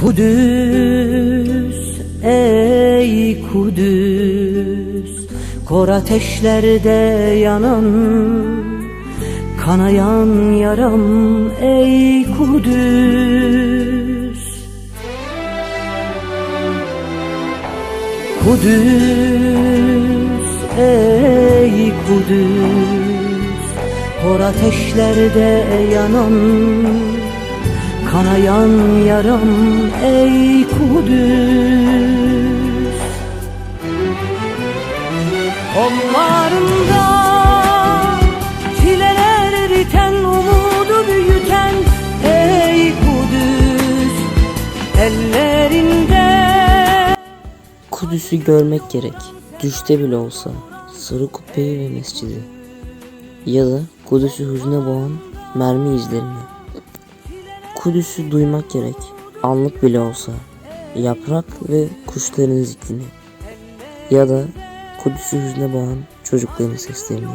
Kudüs ey Kudüs. Kor ateşlerde yanan Kanayan yaram ey Kudüs. Kudüs ey Kudüs. Kor ateşlerde yanan Kanayan yaram ey Kudüs Kollarında çileler eriten umudu büyüten ey Kudüs Ellerinde Kudüs'ü görmek gerek. Düşte bile olsa. Sarı kubbeyi ve mescidi. Ya da Kudüs'ü hüzne boğan mermi izlerini. Kudüs'ü duymak gerek. Anlık bile olsa. Yaprak ve kuşların ziklini. Ya da Kudüs'ü hüzne boğan çocukların seslerini.